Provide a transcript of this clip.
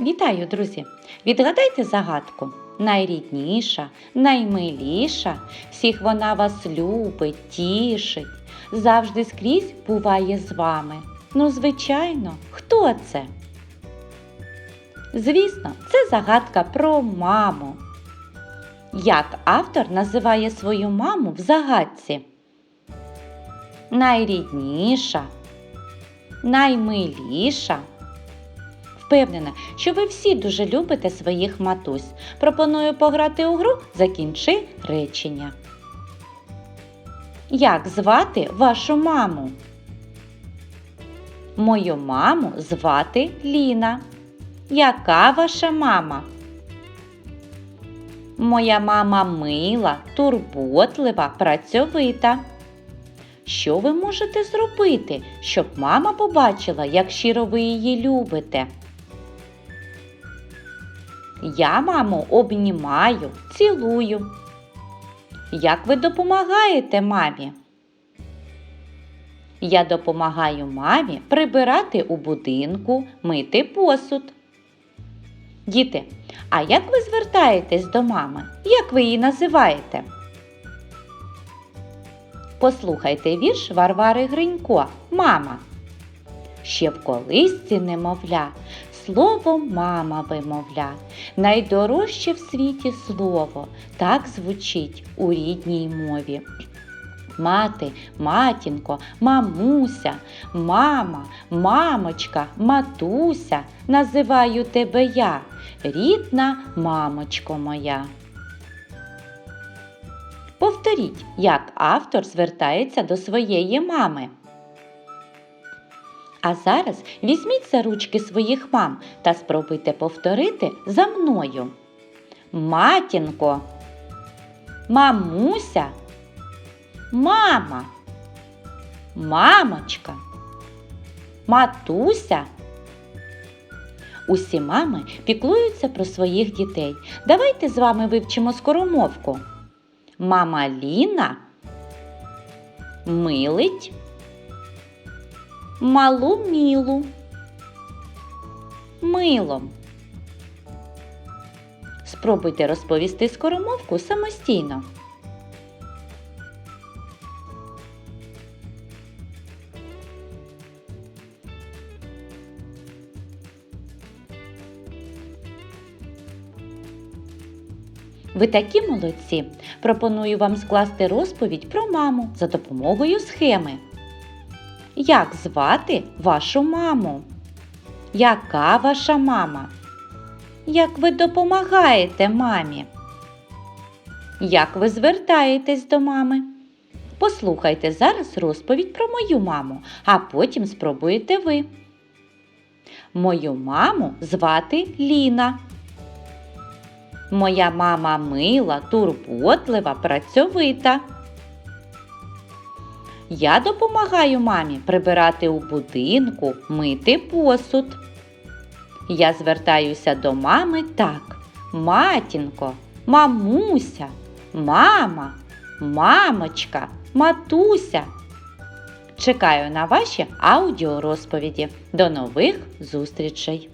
Вітаю, друзі! Відгадайте загадку. Найрідніша, наймиліша, всіх вона вас любить, тішить, завжди скрізь буває з вами. Ну, звичайно, хто це? Звісно, це загадка про маму. Як автор називає свою маму в загадці? Найрідніша, наймиліша. Впевнена, що ви всі дуже любите своїх матусь. Пропоную пограти у гру Закінчи речення. Як звати вашу маму? Мою маму звати Ліна. Яка ваша мама? Моя мама мила, турботлива, працьовита. Що ви можете зробити, щоб мама побачила, як щиро ви її любите? Я маму обнімаю, цілую. Як ви допомагаєте мамі? Я допомагаю мамі прибирати у будинку, мити посуд. Діти, а як ви звертаєтесь до мами? Як ви її називаєте? Послухайте вірш Варвари Гринько Мама. Ще в колисці немовля, слово мама вимовля. Найдорожче в світі слово так звучить у рідній мові. Мати, матінко, мамуся, мама, мамочка, матуся, називаю тебе я, рідна мамочко моя. Повторіть, як автор звертається до своєї мами. А зараз візьміть за ручки своїх мам та спробуйте повторити за мною. Матінко, мамуся, мама, мамочка, матуся. Усі мами піклуються про своїх дітей. Давайте з вами вивчимо скоромовку. Мама Ліна милить малу мілу милом. Спробуйте розповісти скоромовку самостійно. Ви такі молодці. Пропоную вам скласти розповідь про маму за допомогою схеми. Як звати вашу маму? Яка ваша мама? Як ви допомагаєте мамі? Як ви звертаєтесь до мами? Послухайте зараз розповідь про мою маму, а потім спробуєте ви. Мою маму звати Ліна. Моя мама мила, турботлива, працьовита. Я допомагаю мамі прибирати у будинку, мити посуд. Я звертаюся до мами так: матінко, мамуся, мама, мамочка, матуся. Чекаю на ваші аудіорозповіді. До нових зустрічей!